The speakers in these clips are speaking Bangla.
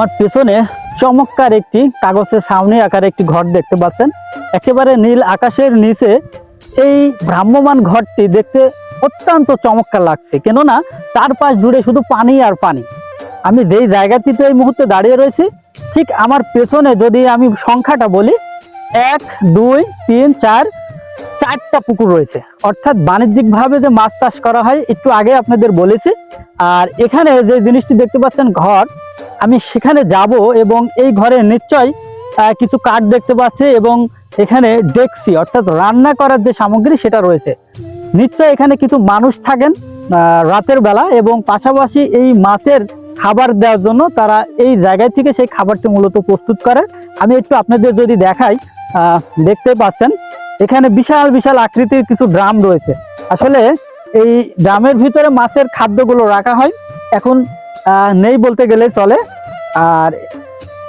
আমার পেছনে চমৎকার একটি কাগজের সামনে আকার একটি ঘর দেখতে পাচ্ছেন। একেবারে নীল আকাশের নিচে এই ভ্রাম্যমান ঘরটি দেখতে অত্যন্ত চমৎকার লাগছে। কেননা চারপাশ জুড়ে শুধু পানি আর পানি। আমি যেই জায়গাটিতে এই মুহূর্তে দাঁড়িয়ে রয়েছি, ঠিক আমার পেছনে যদি আমি সংখ্যাটা বলি, এক, দুই, তিন, চার, চারটা পুকুর রয়েছে। অর্থাৎ বাণিজ্যিকভাবে যে মাছ চাষ করা হয়, একটু আগে আপনাদের বলেছি। আর এখানে যে জিনিসটি দেখতে পাচ্ছেন, ঘর আমি সেখানে যাব এবং এই ঘরে নিশ্চয় কিছু কাঠ দেখতে পাচ্ছি এবং এখানে ডেক্সি অর্থাৎ রান্না করার যে সামগ্রী সেটা রয়েছে। নিশ্চয় এখানে কিছু মানুষ থাকেন রাতের বেলা এবং পাশাপাশি এই মাছের খাবার দেওয়ার জন্য তারা এই জায়গায় থেকে সেই খাবারটি মূলত প্রস্তুত করে আমি একটু আপনাদের যদি দেখাই দেখতে পাচ্ছেন, এখানে বিশাল বিশাল আকৃতির কিছু ড্রাম রয়েছে। আসলে এই ড্রামের ভিতরে মাছের খাদ্যগুলো রাখা হয়। এখন নেই বলতে গেলে চলে। আর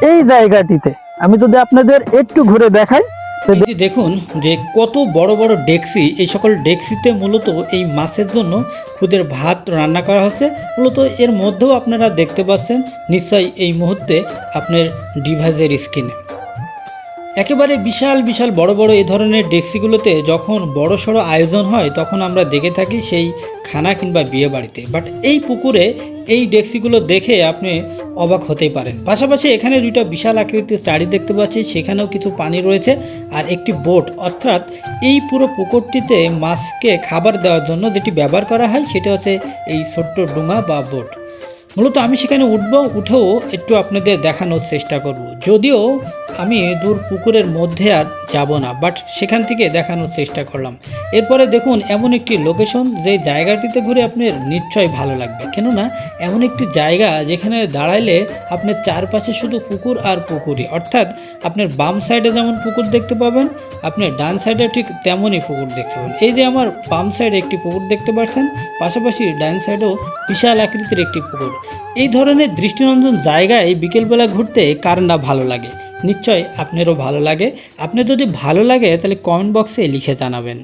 এই জায়গাটিতে আমি যদি আপনাদের একটু ঘুরে দেখাই এই দেখুন যে কত বড় বড় ডেক্সি এই সকল ডেক্সিতে মূলত এই মাছের জন্য খুদের ভাত রান্না করা হচ্ছে। মূলত এর মধ্যেও আপনারা দেখতে পাচ্ছেন নিশ্চয়ই এই মুহূর্তে আপনার ডিভাইসের স্ক্রিনে একেবারে বিশাল বিশাল বড় বড় এই ধরনের ডেক্সিগুলোতে যখন বড় সড়ো আয়োজন হয়, তখন আমরা দেখে থাকি সেই খানা কিংবা বিয়ে বাড়িতে। বাট এই পুকুরে এই ডেক্সিগুলো দেখে আপনি অবাক হতেই পারেন। পাশাপাশি এখানে দুইটা বিশাল আকৃতির চারি দেখতে পাচ্ছি, সেখানেও কিছু পানি রয়েছে আর একটি বোট। অর্থাৎ এই পুরো পুকুরটিতে মাছকে খাবার দেওয়ার জন্য যেটি ব্যবহার করা হয়, সেটা হচ্ছে এই ছোট্ট ডুঙা বা বোট। মূলত আমি সেখানে উঠবো, উঠেও একটু আপনাদের দেখানোর চেষ্টা করব। যদিও আমি দূর পুকুরের মধ্যে আর যাব না বাট সেখান থেকে দেখানোর চেষ্টা করলাম। এরপরে দেখুন এমন একটি লোকেশন যে জায়গাটিতে ঘুরে আপনার নিশ্চয়ই ভালো লাগবে। কেননা, এমন একটি জায়গা যেখানে দাঁড়াইলে আপনার চারপাশে শুধু পুকুর আর পুকুরই। অর্থাৎ, আপনার বাম সাইডে যেমন পুকুর দেখতে পাবেন, আপনার ডান সাইডে ঠিক তেমনই পুকুর দেখতে পাবেন। এই যে আমার বাম সাইডে একটি পুকুর দেখতে পাচ্ছেন, পাশাপাশি ডান সাইডেও বিশাল আকৃতির একটি পুকুর। এই ধরনের দৃষ্টিনন্দন জায়গায় বিকেলবেলা ঘুরতে কার না ভালো লাগে? নিশ্চয় আপনারও ভালো লাগে। আপনার যদি ভালো লাগে তাহলে কমেন্ট বক্সে লিখে জানাবেন।